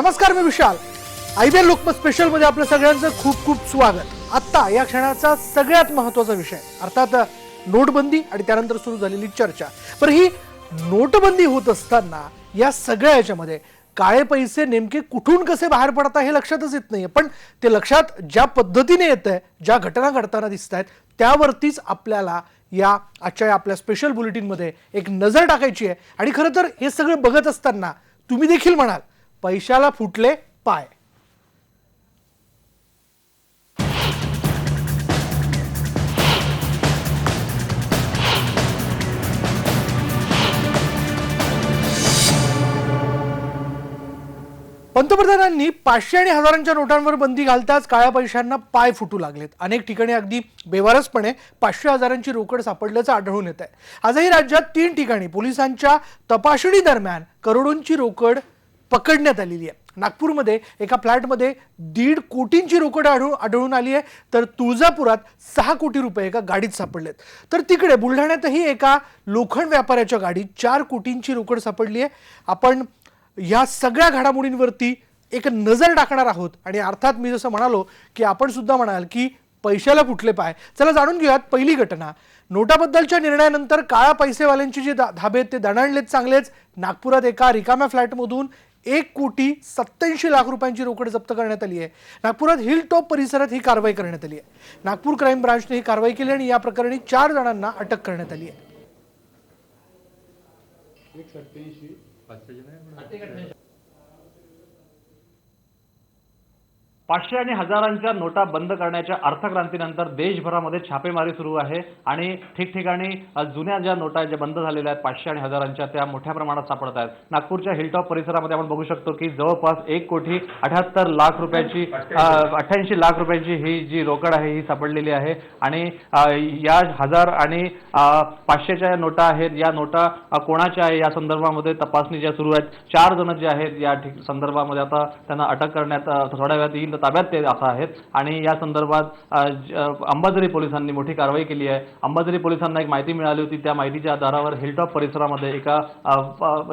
नमस्कार मी विशाल. आयबीएल लोकमत स्पेशलमध्ये आपलं सगळ्यांचं खूप खूप स्वागत. आत्ता या क्षणाचा सगळ्यात महत्त्वाचा विषय अर्थात नोटबंदी आणि त्यानंतर सुरू झालेली चर्चा. पण ही नोटबंदी होत असताना या सगळ्या याच्यामध्ये काळे पैसे नेमके कुठून कसे बाहेर पडतात हे लक्षातच येत नाहीये. पण ते लक्षात ज्या पद्धतीने येत आहे ज्या घटना घडताना दिसत आहेत त्यावरतीच आपल्याला या आजच्या या आपल्या स्पेशल बुलेटिनमध्ये एक नजर टाकायची आहे. आणि खरं तर हे सगळं बघत असताना तुम्ही देखील म्हणाल पैशाला फुटले पाय. पंतप्रधानांनी पाचशे आणि हजारांच्या नोटांवर बंदी घालताच काळ्या पैशांना पाय फुटू लागलेत. अनेक ठिकाणी अगदी बेवारसपणे पाचशे हजारांची रोकड सापडल्याचं आढळून येत आहे आजही राज्यात तीन ठिकाणी पोलिसांच्या तपासणी दरम्यान करोडोंची रोकड पकडण्यात आलेली आहे. नागपूरमध्ये एका फ्लॅटमध्ये दीड कोटींची रोकड आढळून आढळून आली आहे. तर तुळजापुरात सहा कोटी रुपये एका गाडीत सापडलेत. तर तिकडे बुलढाण्यातही एका लोखंड व्यापाऱ्याच्या गाडीत चार कोटींची रोकड सापडली आहे. आपण या सगळ्या घडामोडींवरती एक नजर टाकणार आहोत. आणि अर्थात मी जसं म्हणालो की आपण सुद्धा म्हणाल की पैशाला कुठले पाय. चला जाणून घेऊयात पहिली घटना. नोटाबद्दलच्या निर्णयानंतर काळा पैसेवाल्यांचे जे दा- धाबे आहेत ते दणाणलेत चांगलेच. नागपुरात एका रिकाम्या फ्लॅटमधून एक कोटी सत्याऐंशी लाख रुपयांची रोकड जप्त करण्यात आली आहे. नागपुरात हिल टॉप परिसरात ही कारवाई करण्यात आली आहे. नागपूर क्राईम ब्रांचने ही कारवाई केली आणि या प्रकरणी चार जणांना अटक करण्यात आली आहे. पाचशे आणि हजारांच्या नोटा बंद करण्याच्या अर्थक्रांतीनंतर देशभरामध्ये छापेमारी सुरू आहे आणि ठिकठिकाणी जुन्या ज्या नोटा ज्या बंद झालेल्या आहेत पाचशे आणि हजारांच्या त्या मोठ्या प्रमाणात सापडत आहेत. नागपूरच्या हिलटॉप परिसरामध्ये आपण बघू शकतो की जवळपास एक कोटी अठ्याहत्तर लाख रुपयाची अठ्ठ्याऐंशी लाख रुपयांची ही जी रोकड आहे ही सापडलेली आहे. आणि या हजार आणि पाचशेच्या या नोटा आहेत या नोटा कोणाच्या आहे या संदर्भामध्ये तपासणी ज्या सुरू आहेत चार जण जे आहेत या संदर्भामध्ये आता त्यांना अटक करण्यात थोड्या वेळात येईल ताब्यात ते असं आहेत. आणि या संदर्भात अंबाझरी पोलिसांनी मोठी कारवाई केली आहे. अंबाझरी पोलिसांना एक माहिती मिळाली होती. त्या माहितीच्या आधारावर हिलटॉप परिसरामध्ये एका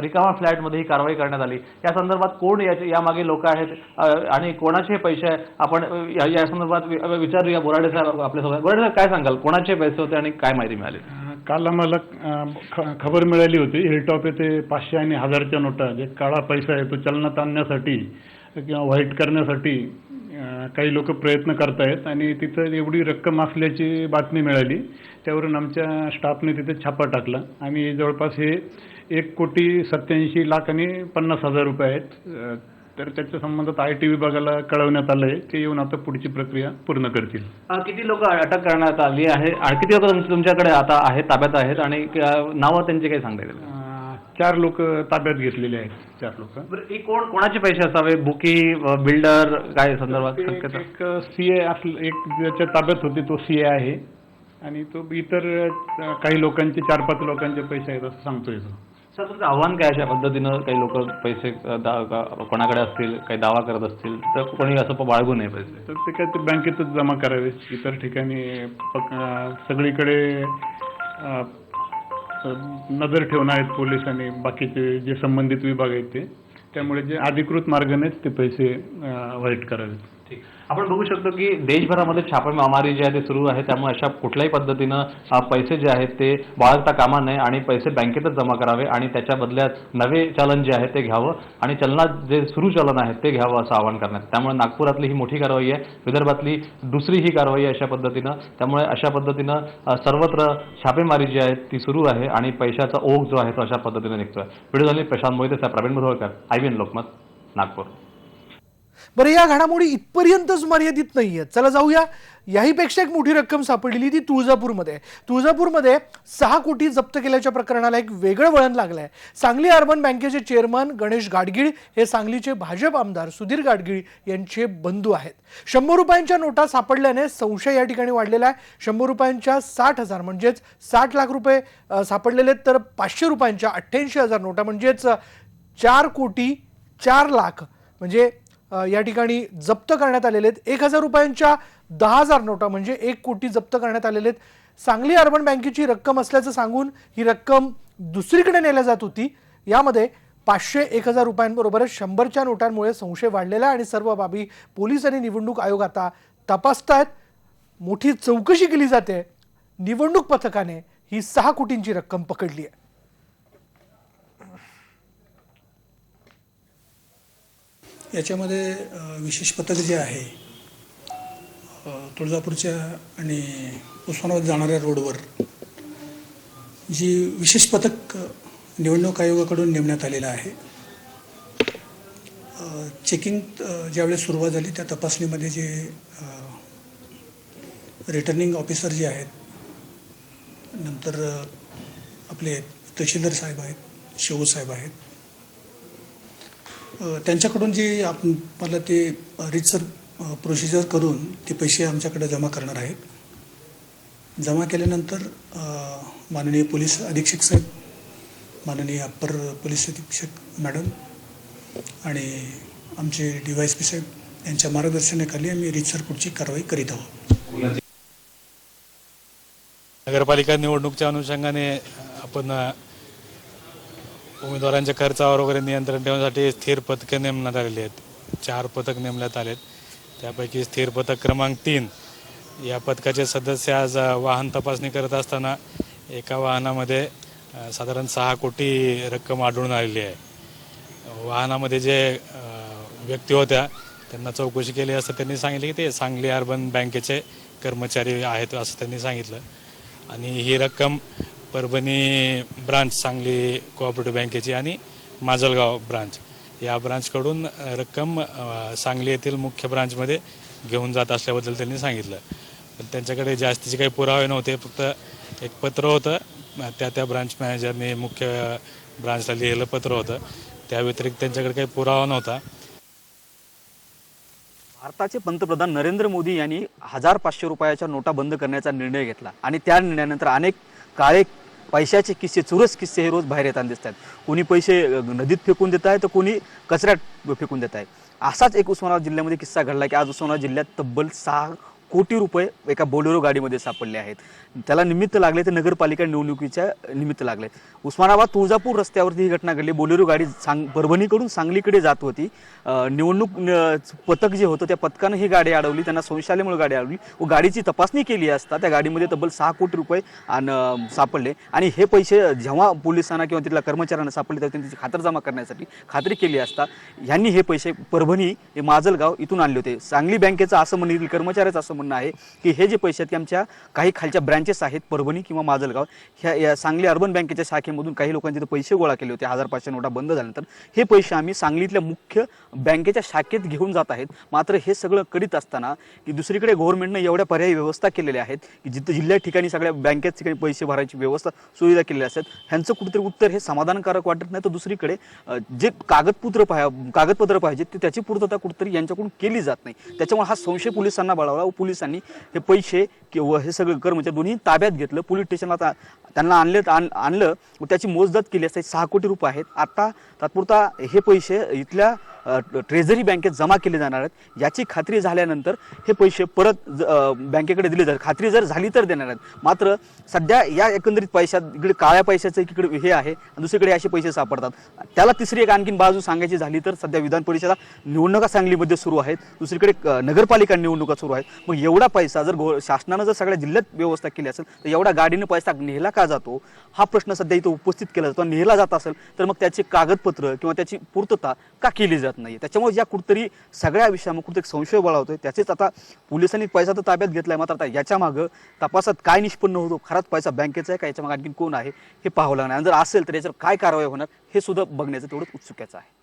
रिकामा फ्लॅटमध्ये ही कारवाई करण्यात आली. या संदर्भात कोण याचे यामागे लोक आहेत? आणि कोणाचे पैसे आपण या संदर्भात विचारूया. बोराडे साहेब आपल्यासोबत बोराडे साहेब काय सांगाल? कोणाचे पैसे होते आणि काय माहिती मिळाली? काल आम्हाला खबर मिळाली होती. हिलटॉप येथे पाचशे आणि हजारच्या नोटा जे काळा पैसा आहे तो चलनात आणण्यासाठी किंवा व्हाईट करण्यासाठी. काही लोक प्रयत्न करतायत आणि तिथं एवढी रक्कम असल्याची बातमी मिळाली. त्यावरून आमच्या स्टाफने तिथे छापा टाकला. आणि जवळपास हे एक कोटी सत्याऐंशी लाख आणि पन्नास हजार रुपये आहेत. तर त्याच्या संबंधात आय टी विभागाला कळवण्यात आलं आहे ते येऊन आता पुढची प्रक्रिया पूर्ण करतील. किती लोक अटक करण्यात आली आहे? आणि किती लोक तुमच्याकडे आता आहेत ताब्यात आहेत? आणि नावं त्यांची काही सांगता येतील चार लोक ताब्यात घेतलेले आहेत चार लोक. बरं, हे कोण कोणाचे पैसे असावे? बुकी बिल्डर काय संदर्भात शक्यता? एक सी ए असलं एक ज्याच्या ताब्यात होते तो सी ए आहे. आणि तो इतर अ, काही लोकांचे चार पाच लोकांचे पैसे आहेत असं सांगतोय तो. सर तुमचं आव्हान काय अशा पद्धतीनं काही लोक पैसे अ, दा- का- कोणाकडे असतील काही दावा करत असतील तर कोणी असं बाळगू नये पैसे? तर ते काय ते बँकेतच जमा करावे इतर ठिकाणी पक- अ, सगळीकडे अ, नजर ठेवून आहेत पोलीस आणि बाकीचे जे संबंधित विभाग आहेत ते. त्यामुळे जे अधिकृत मार्गानेच ते पैसे व्हाईट करावेत. आपण बघू शकतो की देशभरामध्ये छापेमारी जी आहे ते सुरू आहे. त्यामुळे अशा कुठल्याही पद्धतीनं पैसे जे आहेत ते बाळगता कामा नये आणि पैसे बँकेतच जमा करावे आणि त्याच्या बदल्यात नवे चलन जे आहे ते घ्यावं आणि चलनात जे सुरू चलन आहे ते घ्यावं असं आवाहन करण्यात त्यामुळे नागपुरातली ही मोठी कारवाई आहे. विदर्भातली दुसरी ही कारवाई अशा पद्धतीनं. त्यामुळे अशा पद्धतीनं सर्वत्र छापेमारी जी आहे ती सुरू आहे आणि पैशाचा ओघ जो आहे तो अशा पद्धतीने निघतोय. व्हिडिओ झाली प्रशांत मोहिते साहेब Pravin Mudholkar I B N Lokmat Nagpur. बरं या घडामोडी इथपर्यंतच मर्यादित नाहीये चला जाऊया. याहीपेक्षा एक मोठी रक्कम सापडलेली ती तुळजापूरमध्ये तुळजापूरमध्ये सहा कोटी जप्त केल्याच्या प्रकरणाला एक वेगळं वळण लागलं आहे सांगली अर्बन बँकेचे चेअरमन गणेश गाडगीळ हे सांगलीचे भाजप आमदार सुधीर गाडगीळ यांचे बंधू आहेत. शंभर रुपयांच्या नोटा सापडल्याने संशय या ठिकाणी वाढलेला आहे. शंभर रुपयांच्या साठ हजार म्हणजेच साठ लाख रुपये सापडलेले आहेत. तर पाचशे रुपयांच्या अठ्ठ्याऐंशी हजार नोटा म्हणजेच चार कोटी चार लाख म्हणजे या ठिकाणी जप्त करण्यात आलेले आहेत. एक हजार रुपयांच्या दहा हजार नोटा म्हणजे एक कोटी जप्त करण्यात आलेले आहेत. सांगली अर्बन बँकेची रक्कम असल्याचं सांगून ही रक्कम दुसरीकडे नेल्या जात होती. यामध्ये पाचशे एक हजार रुपयांबरोबरच शंभरच्या नोटांमुळे संशय वाढलेला आहे आणि सर्व बाबी पोलीस आणि निवडणूक आयोग आता तपासतायत. मोठी चौकशी केली जाते. निवडणूक पथकाने ही सहा कोटींची रक्कम पकडली आहे. याच्यामध्ये विशेष पथक जे आहे तुळजापूरच्या आणि उस्मानाबाद जाणाऱ्या रोडवर जी विशेष पथक निवडणूक आयोगाकडून नेमण्यात आलेलं आहे. चेकिंग ज्यावेळेस सुरुवात झाली त्या तपासणीमध्ये जे रिटर्निंग ऑफिसर जे आहेत नंतर आपले तहसीलदार साहेब आहेत शिव साहेब आहेत त्यांच्याकडून जी आप मला ते रितसर प्रोसिजर करून ते पैसे आमच्याकडे जमा करणार आहेत. जमा केल्यानंतर माननीय पोलीस अधीक्षक साहेब माननीय अप्पर पोलीस अधीक्षक मॅडम आणि आमचे डी वाय एस पी साहेब यांच्या मार्गदर्शनाखाली आम्ही रितसर पुढची कारवाई करीत आहोत. नगरपालिका निवडणूकच्या अनुषंगाने आपण उमेदवारांच्या खर्चावर वगैरे नियंत्रण ठेवण्यासाठी स्थिर पथकं नेमण्यात आलेली आहेत. चार पथक नेमण्यात आलेत. त्यापैकी स्थिर पथक क्रमांक तीन. या पथकाचे सदस्य आज वाहन तपासणी करत असताना एका वाहनामध्ये साधारण सहा कोटी रक्कम आढळून आलेली आहे. वाहनामध्ये जे व्यक्ती होत्या त्यांना चौकशी केली असता त्यांनी सांगितले की ते सांगली अर्बन बँकेचे कर्मचारी आहेत असं त्यांनी सांगितलं. आणि ही रक्कम परभणी ब्रांच सांगली कोऑपरेटिव्ह बँकेची आणि माजलगाव ब्रांच. या ब्रांचकडून रक्कम सांगली येथील मुख्य ब्रांचमध्ये घेऊन जात असल्याबद्दल त्यांनी सांगितलं. पण त्यांच्याकडे जास्तीचे काही पुरावे नव्हते फक्त एक पत्र होतं. त्या त्या ब्रांच मॅनेजरने मुख्य ब्रांचला लिहिलेलं पत्र होतं. त्या व्यतिरिक्त त्यांच्याकडे काही पुरावा नव्हता. भारताचे पंतप्रधान नरेंद्र मोदी यांनी हजार पाचशे रुपयाच्या नोटा बंद करण्याचा निर्णय घेतला आणि त्या निर्णयानंतर अनेक काळे पैशाचे किस्से चुरस किस्से हे रोज बाहेर येताना दिसत आहेत कोणी पैसे नदीत फेकून देत आहे तर कोणी कचऱ्यात फेकून देत आहे. असाच एक उस्मानाबाद जिल्ह्यामध्ये किस्सा घडला की आज उस्मानाबाद जिल्ह्यात तब्बल सहा कोटी रुपये एका बोलेरो गाडीमध्ये सापडले आहेत. त्याला निमित्त लागले ते नगरपालिका निवडणुकीच्या निमित्त लागले. उस्मानाबाद तुळजापूर रस्त्यावरती ही घटना घडली. बोलेरो गाडी सांग परभणीकडून सांगलीकडे जात होती. निवडणूक पथक जे होतं त्या पथकानं ही गाडी अडवली. त्यांना संशयामुळे गाडी अडवली. व गाडीची तपासणी केली असता त्या गाडीमध्ये तब्बल सहा कोटी रुपये आणि सापडले. आणि हे पैसे जेव्हा पोलिसांना किंवा तिथल्या कर्मचाऱ्यांना सापडले तेव्हा त्यांची खातरजमा करण्यासाठी खात्री केली असता ह्यांनी हे पैसे परभणी हे माजलगाव इथून आणले होते. सांगली बँकेचं असं म्हणणं कर्मचाऱ्याचं असं म्हणणं आहे की हे जे पैसे आहेत ते आमच्या काही खालच्या ब्रँचेस आहेत परभणी किंवा माजलगाव ह्या या सांगली अर्बन बँकेच्या शाखेमधून काही लोकांचे तिथे पैसे गोळा केले होते हजार पाचशे नोटा बंद झाल्यानंतर हे पैसे आम्ही सांगलीतल्या मुख्य बँकेच्या शाखेत घेऊन जात आहेत. मात्र हे सगळं करीत असताना की दुसरीकडे गव्हर्नमेंटनं एवढ्या पर्यायी व्यवस्था केलेल्या आहेत की जिथं जिल्ह्या ठिकाणी सगळ्या बँकेत ठिकाणी पैसे भरायची व्यवस्था सुविधा केलेल्या असतात. ह्यांचं कुठेतरी उत्तर हे समाधानकारक वाटत नाही. तर दुसरीकडे जे कागदपत्र पाह कागदपत्र पाहिजेत ते त्याची पूर्तता कुठेतरी यांच्याकडून केली जात नाही. त्याच्यामुळे हा संशय पोलिसांना बळावला व पोलिसांनी हे पैसे किंवा हे सगळं कर्मचारी दोन्ही ताब्यात घेतलं. पोलीस स्टेशनला त्यांना आणले आणलं. व त्याची मोजदात केली असते. सहा कोटी रुपये आहेत. आता तात्पुरता हे पैसे इथल्या ट्रेझरी बँकेत जमा केले जाणार आहेत. याची खात्री झाल्यानंतर हे पैसे परत बँकेकडे दिले जातात. खात्री जर झाली तर देणार आहेत. मात्र सध्या या एकंदरीत पैशात इकडे काळ्या पैशाचं इकडे हे आहे. दुसरीकडे असे पैसे सापडतात. त्याला तिसरी एक आणखीन बाजू सांगायची झाली तर सध्या विधान परिषदा निवडणुका सांगलीमध्ये सुरू आहेत. दुसरीकडे नगरपालिका निवडणुका सुरू आहेत. मग एवढा पैसा जर गो शासनानं जर सगळ्या जिल्ह्यात व्यवस्था केली असेल तर एवढा गाडीनं पैसा नेला का जातो? हा प्रश्न सध्या इथं उपस्थित केला जातो. नेला जात असेल तर मग त्याचे कागदपत्र किंवा त्याची पूर्तता का केली जात नाही त्याच्यामुळे या कुठतरी सगळ्या विषयामध्ये कुठतरी संशय बळावतोय. त्याचेच आता पोलिसांनी पैसा तर ताब्यात घेतलाय मात्र आता याच्या मागं तपासात काय निष्पन्न होतो? खराच पैसा बँकेचा आहे का? याच्या मागे आणखी कोण आहे? हे पाहावं लागणार. आणि जर असेल तर याच्यावर काय कारवाई होणार? हे सुद्धा बघण्याचं तेवढंच उत्सुक्याचं आहे.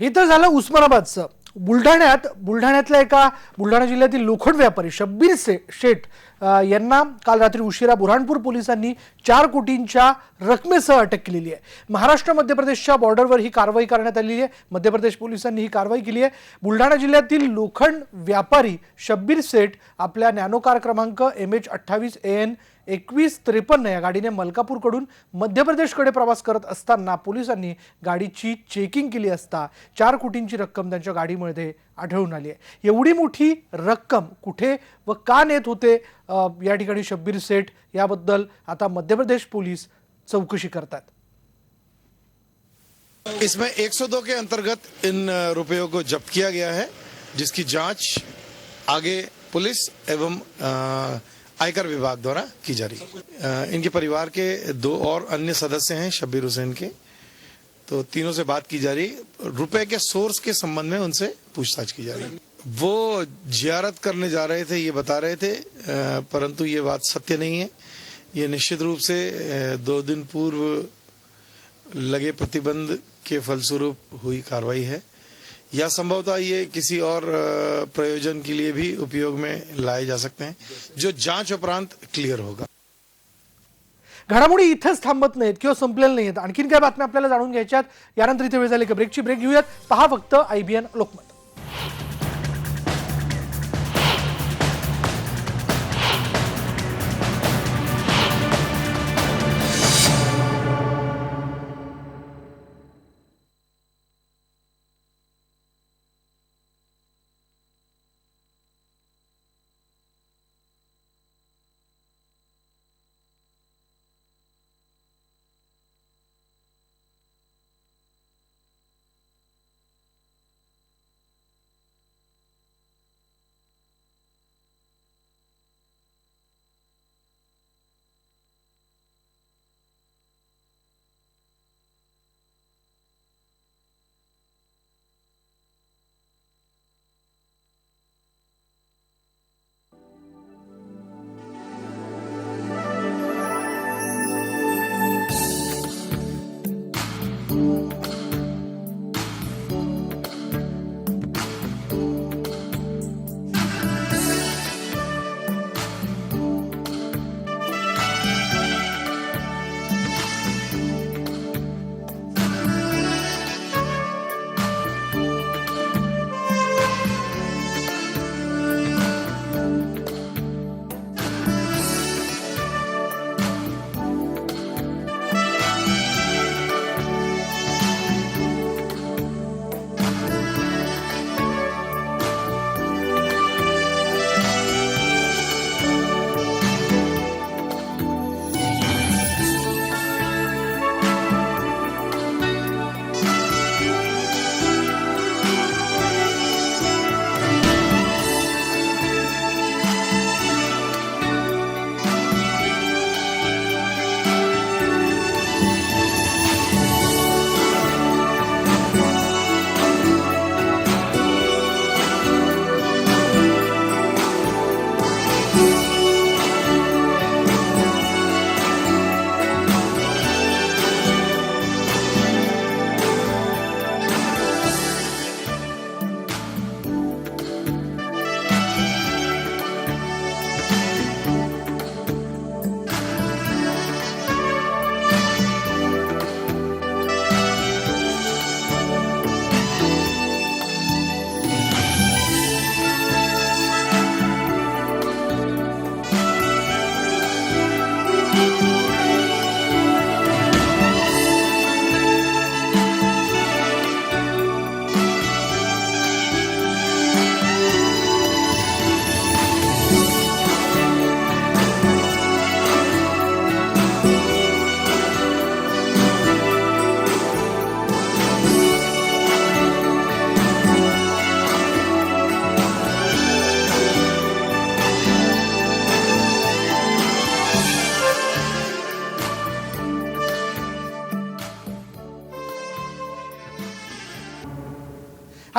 हे तर झालं उस्मानाबादचं. बुलढाण्यात बुलढाण्यातल्या एका बुलढाणा जिल्ह्यातील लोखंड व्यापारी शब्बीर से शेठ यांना काल रात्री उशिरा बुऱ्हाणपूर पोलिसांनी चार कोटींच्या रकमेसह अटक केलेली आहे. महाराष्ट्र मध्य प्रदेशच्या बॉर्डरवर ही कारवाई करण्यात आलेली आहे. मध्य प्रदेश पोलिसांनी ही कारवाई केली आहे. बुलढाणा जिल्ह्यातील लोखंड व्यापारी शब्बीर सेठ आपल्या नॅनो कार क्रमांक एम एच अठ्ठावीस ए एन एकवीस त्रेपन्न या गाडीने मलकापूरकडून मध्य प्रदेशकडे प्रवास करत असताना पोलिसांनी गाडीची चेकिंग केली असता चार कोटींची रक्कम त्यांच्या गाडीमध्ये आढळून आली आहे. एवढी मोठी रक्कम कुठे व का नेत होते या ठिकाणी शब्बीर सेठ याबद्दल आता मध्य प्रदेश पोलीस चौकशी करतात. इसमें 102 के अंतर्गत इन रुपयों को जब्त किया गया है जिसकी जांच आगे पुलिस एवं आ, आयकर विभाग द्वारा की जा रही है। इनके परिवार के दो और अन्य सदस्य हैं, शब्बीर हुसैन के। तो तीनों से बात की जा रही रुपए के सोर्स के संबंध में उनसे पूछताछ की जा रही वो जियारत करने जा रहे थे, ये बता रहे थे परंतु ये बात सत्य नहीं है। ये निश्चित रूप से दो दिन पूर्व लगे प्रतिबंध के फलस्वरूप हुई कार्रवाई है। या संभवतः ये किसी और प्रयोजन के लिए भी उपयोग में लाए जा सकते हैं जो जांच उपरांत क्लियर होगा। घडामोडी इथंच थांबत नाहीत किंवा संपलेल्या नाहीत. आणखीन काय बातम्या आपल्याला जाणून घ्यायच्यात? यानंतर इथे वेळ झाली का? ब्रेकची ब्रेक घेऊयात. पहा फक्त आयबीएन लोकमत.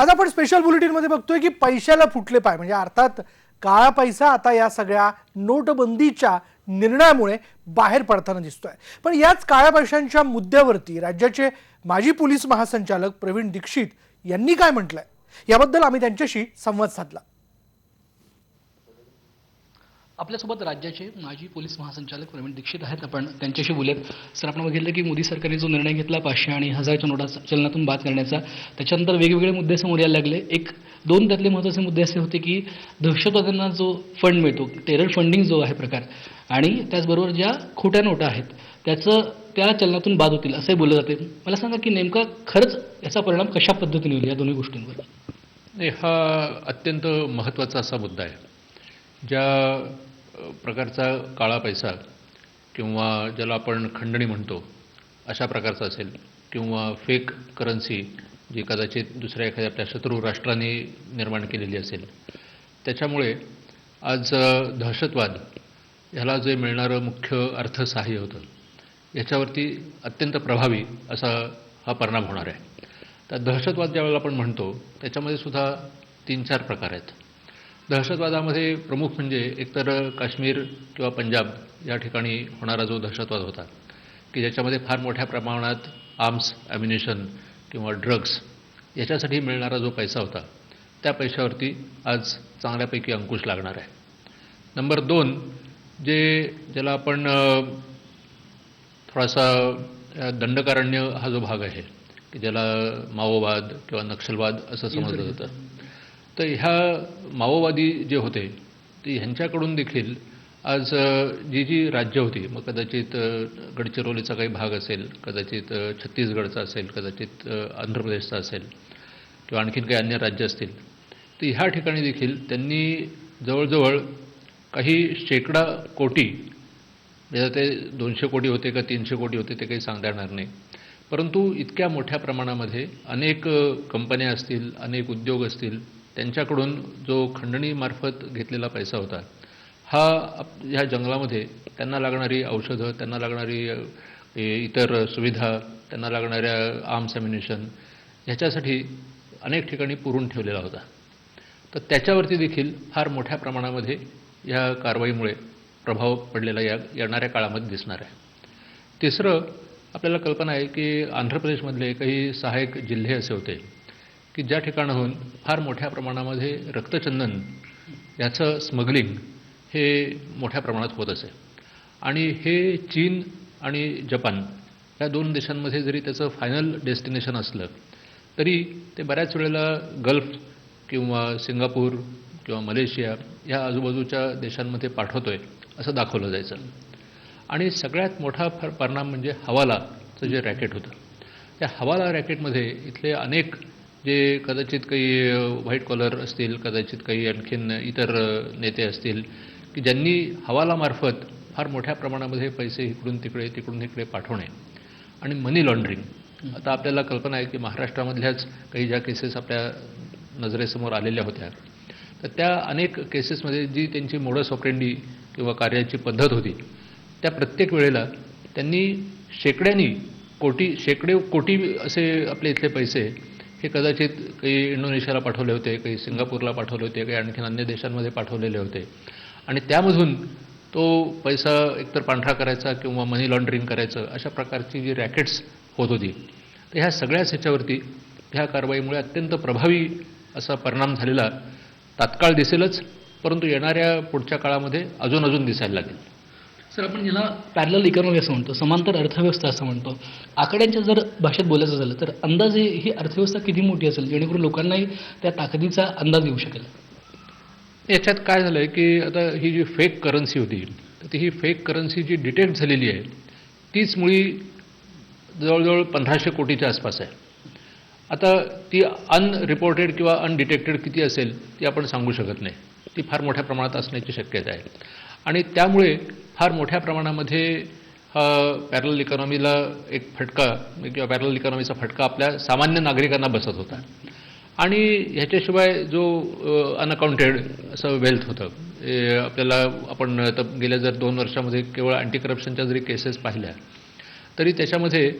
आज आपण स्पेशल बुलेटिनमध्ये बघतोय की पैशाला फुटले पाय. म्हणजे अर्थात काळा पैसा आता या सगळ्या नोटबंदीच्या निर्णयामुळे बाहेर पडताना दिसतोय. पण याच काळ्या पैशांच्या मुद्द्यावरती राज्याचे माजी पोलीस महासंचालक प्रवीण दीक्षित यांनी काय म्हटलंय? याबद्दल आम्ही त्यांच्याशी संवाद साधला. आपल्यासोबत राज्याचे माजी पोलीस महासंचालक प्रवीण दीक्षित आहेत. आपण त्यांच्याशी बोलूयात. सर आपण बघितलं की मोदी सरकारने जो निर्णय घेतला पाचशे आणि हजारच्या नोटा चलनातून बाद करण्याचा त्याच्यानंतर वेगवेगळे मुद्दे समोर यायला लागले. एक दोन त्यातले महत्त्वाचे मुद्दे असे होते की दहशतवाद्यांना जो फंड मिळतो टेरर फंडिंग जो आहे प्रकार आणि त्याचबरोबर ज्या खोट्या नोटा आहेत त्याचं त्या चलनातून बाद होतील असंही बोललं जाते. मला सांगा की नेमका खरंच याचा परिणाम कशा पद्धतीने होईल या दोन्ही गोष्टींवर? नाही हा अत्यंत महत्त्वाचा असा मुद्दा आहे. ज्या प्रकारचा काळा पैसा किंवा ज्याला आपण खंडणी म्हणतो अशा प्रकारचा असेल. किंवा फेक करन्सी जी कदाचित दुसऱ्या एखाद्या आपल्या शत्रू राष्ट्राने निर्माण केलेली असेल. त्याच्यामुळे आज दहशतवाद ह्याला जे मिळणारं मुख्य अर्थसहाय्य होतं याच्यावरती अत्यंत प्रभावी असा हा परिणाम होणार आहे. तर दहशतवाद ज्यावेळेला आपण म्हणतो त्याच्यामध्ये सुद्धा तीन चार प्रकार आहेत. दहशतवादामध्ये प्रमुख म्हणजे एकतर काश्मीर किंवा पंजाब या ठिकाणी होणारा जो दहशतवाद होता की ज्याच्यामध्ये फार मोठ्या प्रमाणात आर्म्स ॲम्युनेशन किंवा ड्रग्स याच्यासाठी मिळणारा जो पैसा होता त्या पैशावरती आज चांगल्यापैकी अंकुश लागणार आहे. नंबर दोन जे ज्याला आपण थोडासा दंडकारण्य हा जो भाग आहे की ज्याला माओवाद किंवा नक्षलवाद असं समजलं जातं. तर ह्या माओवादी जे होते ते ह्यांच्याकडून देखील आज जी जी राज्य होती मग कदाचित गडचिरोलीचा काही भाग असेल कदाचित छत्तीसगडचा असेल कदाचित आंध्र प्रदेशचा असेल किंवा आणखीन काही अन्य राज्य असतील तर ह्या ठिकाणी देखील त्यांनी जवळजवळ काही शेकडा कोटी म्हणजे ते दोनशे कोटी होते का तीनशे कोटी होते ते काही सांगता येणार नाही परंतु इतक्या मोठ्या प्रमाणामध्ये अनेक कंपन्या असतील अनेक उद्योग असतील त्यांच्याकडून जो खंडणीमार्फत घेतलेला पैसा होता हा आप- ह्या जंगलामध्ये त्यांना लागणारी औषधं त्यांना लागणारी इतर सुविधा त्यांना लागणाऱ्या आर्म्स ॲम्युनेशन ह्याच्यासाठी अनेक ठिकाणी पुरून ठेवलेला होता. तर त्याच्यावरती देखील फार मोठ्या प्रमाणामध्ये या कारवाईमुळे प्रभाव पडलेला या येणाऱ्या काळामध्ये दिसणार आहे. तिसरं आपल्याला कल्पना आहे की आंध्र प्रदेशमधले काही सहायक जिल्हे असे होते की ज्या ठिकाणाहून फार मोठ्या प्रमाणामध्ये रक्तचंदन याचं स्मगलिंग हे मोठ्या प्रमाणात होत असे. आणि हे चीन आणि जपान या दोन देशांमध्ये जरी त्याचं फायनल डेस्टिनेशन असलं तरी ते बऱ्याच वेळेला गल्फ किंवा सिंगापूर किंवा मलेशिया या आजूबाजूच्या देशांमध्ये पाठवतोय असं दाखवलं जायचं. आणि सगळ्यात मोठा फ परिणाम म्हणजे हवालाचं जे रॅकेट होतं. त्या हवाला रॅकेटमध्ये इथले अनेक जे कदाचित काही व्हाईट कॉलर असतील कदाचित काही आणखीन इतर नेते असतील की ज्यांनी हवालामार्फत फार मोठ्या प्रमाणामध्ये पैसे इकडून तिकडे तिकडून इकडे पाठवणे आणि मनी लॉन्ड्रिंग आता आपल्याला कल्पना आहे की महाराष्ट्रामधल्याच काही ज्या केसेस आपल्या नजरेसमोर आलेल्या होत्या तर त्या अनेक केसेसमध्ये जी त्यांची मोडस ऑपरेंडी किंवा कार्याची पद्धत होती त्या प्रत्येक वेळेला त्यांनी शेकड्यांनी कोटी शेकडे कोटी असे आपले इथले पैसे हे कदाचित काही इंडोनेशियाला पाठवले होते काही सिंगापूरला पाठवले होते काही आणखीन अन्य देशांमध्ये पाठवलेले होते. आणि त्यामधून तो पैसा एकतर पांढरा करायचा किंवा मनी लॉन्ड्रिंग करायचं अशा प्रकारची जी रॅकेट्स होत होती तर ह्या सगळ्याच ह्याच्यावरती ह्या कारवाईमुळे अत्यंत प्रभावी असा परिणाम झालेला तात्काळ दिसेलच परंतु येणाऱ्या पुढच्या काळामध्ये अजून अजून दिसायला लागेल. सर आपण ज्याला पॅरल इकॉनॉमी असं म्हणतो समांतर अर्थव्यवस्था असं म्हणतो. आकड्यांच्या जर भाषेत बोलायचं झालं तर अंदाजे ही अर्थव्यवस्था किती मोठी असेल जेणेकरून लोकांनाही त्या ताकदीचा अंदाज येऊ शकेल? याच्यात काय झालं आहे की आता ही जी फेक करन्सी होती तर ती ही फेक करन्सी जी डिटेक्ट झालेली आहे तीच मुळी जवळजवळ पंधराशे कोटीच्या आसपास आहे. आता ती अनरिपोर्टेड किंवा अनडिटेक्टेड किती असेल ती आपण सांगू शकत नाही. ती फार मोठ्या प्रमाणात असण्याची शक्यता आहे. आणि त्यामुळे फार मोठ्या प्रमाणामध्ये हा पॅरल इकॉनॉमीला एक फटका किंवा पॅरल इकॉनॉमीचा फटका आपल्या सामान्य नागरिकांना बसत होता. आणि ह्याच्याशिवाय जो अनअकाउंटेड असं वेल्थ होतं आपल्याला आपण तर गेल्या जर दोन वर्षामध्ये केवळ अँटी करप्शनच्या जरी केसेस पाहिल्या तरी त्याच्यामध्ये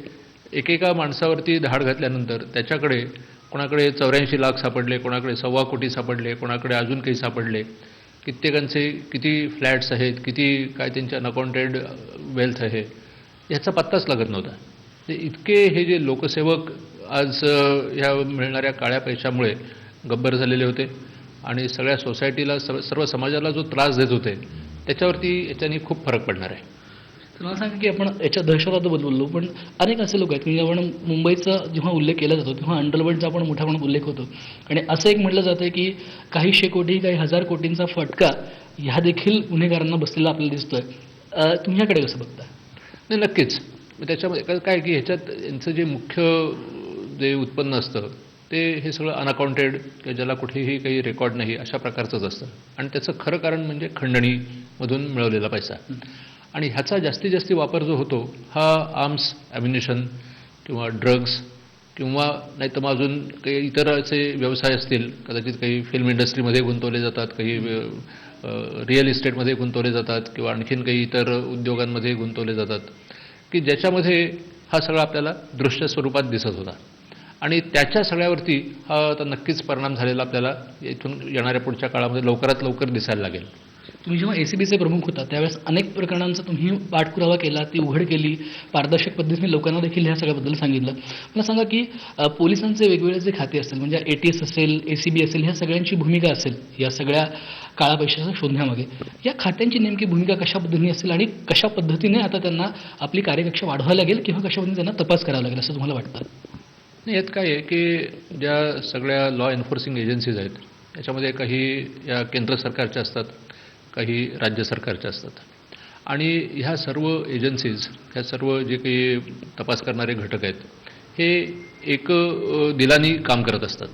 एकेका माणसावरती धाड घातल्यानंतर त्याच्याकडे कोणाकडे चौऱ्याऐंशी लाख सापडले कोणाकडे सव्वा कोटी सापडले कोणाकडे अजून काही सापडले कित्येकांचे किती फ्लॅट्स आहेत किती काय त्यांचे अनअकाउंटेड वेल्थ आहे ह्याचा पत्ताच लागत नव्हता. ते इतके हे जे लोकसेवक आज ह्या मिळणाऱ्या काळ्या पैशामुळे गब्बर झालेले होते आणि सगळ्या सोसायटीला सर्व सर्व समाजाला जो त्रास देत होते त्याच्यावरती याच्यानी खूप फरक पडणार आहे. मला सांगा की आपण याच्या दहशतवादाबद्दल बोललो पण अनेक असे लोक आहेत की आपण मुंबईचा जेव्हा उल्लेख केला जातो तेव्हा अंडरवर्ल्डचा पण मोठ्या प्रमाणात उल्लेख होतो. आणि असं एक म्हटलं जातं की काही शे कोटी काही हजार कोटींचा फटका ह्या देखील गुन्हेगारांना बसलेला आपल्याला दिसतोय. अं, तुम्ही याकडे कसं बघता? नाही नक्कीच. त्याच्यामध्ये काय- काय की ह्याच्यात यांचं जे मुख्य जे उत्पन्न असतं ते हे सगळं अनअकाउंटेड किंवा ज्याला कुठेही काही रेकॉर्ड नाही अशा प्रकारचंच असतं. आणि त्याचं खरं कारण म्हणजे खंडणीमधून मिळवलेला पैसा. आणि ह्याचा जास्तीत जास्त वापर जो होतो हा आर्म्स ॲम्युनेशन किंवा ड्रग्स किंवा नाही तर मग अजून काही इतर असे व्यवसाय असतील कदाचित काही फिल्म इंडस्ट्रीमध्ये गुंतवले जातात काही रिअल इस्टेटमध्ये गुंतवले जातात किंवा आणखीन काही इतर उद्योगांमध्ये गुंतवले जातात की ज्याच्यामध्ये हा सगळा आपल्याला दृश्य स्वरूपात दिसत होता. आणि त्याच्या सगळ्यावरती हा आता नक्कीच परिणाम झालेला आपल्याला इथून येणाऱ्या पुढच्या काळामध्ये लवकरात लवकर दिसायला लागेल. तुम्ही जेव्हा ए सी बीचे प्रमुख होता त्यावेळेस अनेक प्रकरणांचा तुम्ही पाठपुरावा केला ती उघड केली पारदर्शक पद्धतीने लोकांना देखील ह्या सगळ्याबद्दल सांगितलं. मला सांगा की पोलिसांचे वेगवेगळे जे खाते असतील म्हणजे ए टी एस असेल ए सी बी असेल ह्या सगळ्यांची भूमिका असेल या सगळ्या काळा पैशाचा शोधण्यामागे या खात्यांची नेमकी भूमिका कशा पद्धतीने असेल आणि कशा पद्धतीने आता त्यांना आपली कार्यकक्षा वाढवावी लागेल किंवा कशा पद्धतीने त्यांना तपास करावा लागेल असं तुम्हाला वाटतं? नाही यात काय आहे की ज्या सगळ्या लॉ एन्फोर्सिंग एजन्सीज आहेत याच्यामध्ये काही या केंद्र सरकारच्या असतात काही राज्य सरकारच्या असतात. आणि ह्या सर्व एजन्सीज ह्या सर्व जे काही तपास करणारे घटक आहेत हे एक दिलानी काम करत असतात.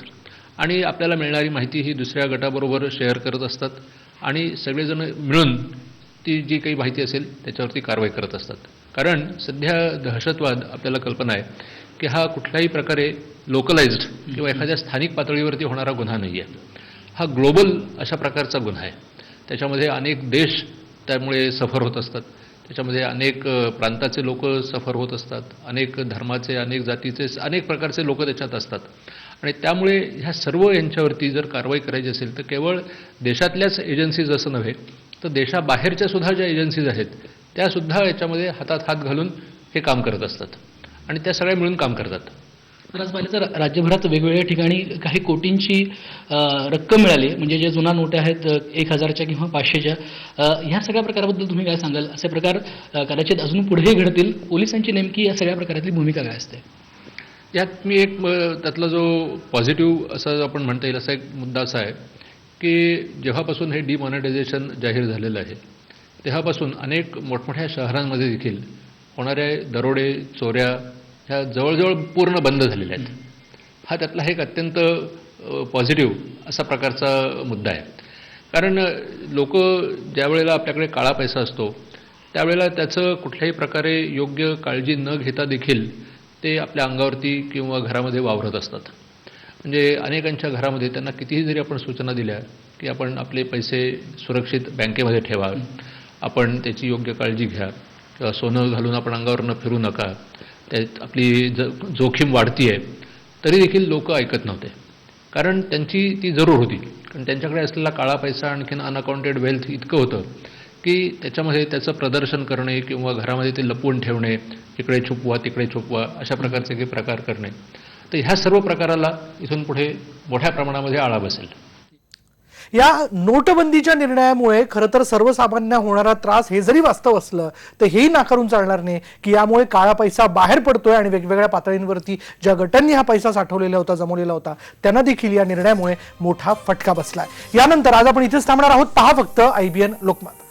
आणि आपल्याला मिळणारी माहिती ही दुसऱ्या गटाबरोबर शेअर करत असतात. आणि सगळेजण मिळून ती जी काही माहिती असेल त्याच्यावरती कारवाई करत असतात. कारण सध्या दहशतवाद आपल्याला कल्पना आहे की हा कुठल्याही प्रकारे लोकलाइज्ड किंवा एखाद्या स्थानिक पातळीवरती होणारा गुन्हा नाही आहे हा ग्लोबल अशा प्रकारचा गुन्हा आहे. त्याच्यामध्ये अनेक देश त्यामुळे सफर होत असतात. त्याच्यामध्ये अनेक प्रांताचे लोक सफर होत असतात. अनेक धर्माचे अनेक जातीचे अनेक प्रकारचे लोक त्याच्यात असतात. आणि त्यामुळे ह्या सर्व यांच्यावरती जर कारवाई करायची असेल तर केवळ देशातल्याच एजन्सीज असं नव्हे तर देशाबाहेरच्या सुद्धा ज्या एजन्सीज आहेत त्यासुद्धा याच्यामध्ये हातात हात घालून हे काम करत असतात. आणि त्या सगळ्या मिळून काम करतात. आज पाहिलं तर राज्यभरात वेगवेगळ्या ठिकाणी काही कोटींची रक्कम मिळाली. म्हणजे ज्या जुना नोटा आहेत एक हजारच्या किंवा पाचशेच्या ह्या सगळ्या प्रकाराबद्दल तुम्ही काय सांगाल? असे प्रकार कदाचित अजून पुढेही घडतील. पोलिसांची नेमकी या सगळ्या प्रकारातली भूमिका काय असते? यात मी एक त्यातला जो पॉझिटिव्ह असं आपण म्हणता येईल असा एक मुद्दा असा आहे की जेव्हापासून हे डिमॉनिटायझेशन जाहीर झालेलं आहे तेव्हापासून अनेक मोठमोठ्या शहरांमध्ये देखील होणारे दरोडे चोऱ्या ह्या जवळजवळ पूर्ण बंद झालेल्या आहेत. हा त्यातला एक अत्यंत पॉझिटिव्ह असा प्रकारचा मुद्दा आहे. कारण लोक ज्यावेळेला आपल्याकडे काळा पैसा असतो त्यावेळेला त्याचं कुठल्याही प्रकारे योग्य काळजी न घेता देखील ते आपल्या अंगावरती किंवा घरामध्ये वावरत असतात. म्हणजे अनेकांच्या घरामध्ये त्यांना कितीही जरी आपण सूचना दिल्या की आपण आपले पैसे सुरक्षित बँकेमध्ये ठेवा आपण त्याची योग्य काळजी घ्या किंवा सोनं घालून आपण अंगावरनं फिरू नका आपली ज जोखीम वाढती आहे तरी देखील लोक ऐकत नव्हते. कारण त्यांची ती जरूर होती. कारण त्यांच्याकडे असलेला काळा पैसा आणखीन अनअकाउंटेड वेल्थ इतकं होतं की त्याच्यामध्ये त्याचं प्रदर्शन करणे किंवा घरामध्ये ते लपवून ठेवणे इकडे छुपवा तिकडे छुपवा अशा प्रकारचे काही प्रकार करणे. तर ह्या सर्व प्रकाराला इथून पुढे मोठ्या प्रमाणामध्ये आळा बसेल. या नोटबंदीच्या निर्णयामुळे खरं तर सर्वसामान्य होणारा त्रास हे जरी वास्तव असलं तर हेही नाकारून चालणार नाही की यामुळे काळा पैसा बाहेर पडतोय आणि वेगवेगळ्या पातळींवरती ज्या गटांनी हा पैसा साठवलेला होता जमवलेला होता त्यांना देखील या निर्णयामुळे मोठा फटका बसलाय. यानंतर आज आपण इथेच थांबणार आहोत. पहा फक्त आयबीएन लोकमत.